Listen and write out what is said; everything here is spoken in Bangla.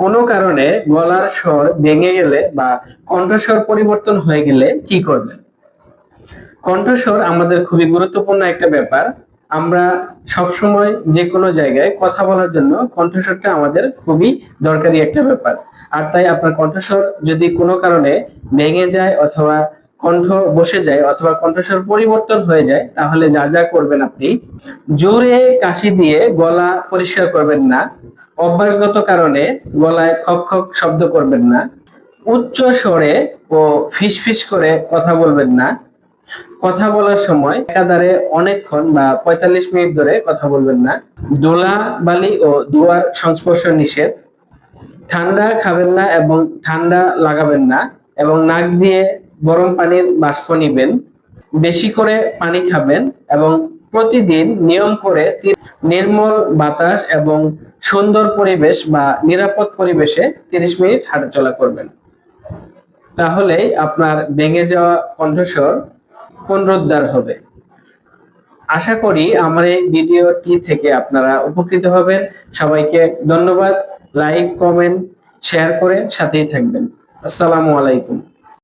কোনো কারণে গলার স্বর ভেঙে গেলে বা কণ্ঠস্বর পরিবর্তন হয়ে গেলে কি করবেন কণ্ঠস্বর আমাদের খুবই গুরুত্বপূর্ণ একটা ব্যাপার। আমরা সবসময় যে কোনো জায়গায় কথা বলার জন্য কণ্ঠস্বরটা আমাদের খুবই দরকারি একটা ব্যাপার। আর তাই আপনার কণ্ঠস্বর যদি কোনো কারণে ভেঙে যায় অথবা কণ্ঠ বসে যায় অথবা কণ্ঠস্বর পরিবর্তন হয়ে যায়, তাহলে যা যা করবেন আপনি, জোরে কাশি দিয়ে গলা পরিষ্কার করবেন না, অভ্যাসগত কারণে গলায় খক খক শব্দ করবেন না, উচ্চ স্বরে ও ফিসফিস করে কথা বলবেন না, কথা বলার সময় একাধারে অনেকক্ষণ বা পঁয়তাল্লিশ মিনিট ধরে কথা বলবেন না, দোলা বালি ও দুয়ার সংস্পর্শ নিষেধ, ঠান্ডা খাবেন না এবং ঠান্ডা লাগাবেন না, এবং নাক দিয়ে গরম পানির বাষ্প নিবেন, বেশি করে পানি খাবেন এবং প্রতিদিন নিয়ম করে নির্মল বাতাস এবং সুন্দর পরিবেশ বা নিরাপদ পরিবেশে তিরিশ মিনিট হাঁটাচলা করবেন। তাহলে আপনার ভেঙে যাওয়া কণ্ঠস্বর পুনরুদ্ধার হবে। আশা করি আমার এই ভিডিওটি থেকে আপনারা উপকৃত হবেন। সবাইকে ধন্যবাদ। লাইক, কমেন্ট, শেয়ার করে সাথেই থাকবেন। আসসালামু আলাইকুম।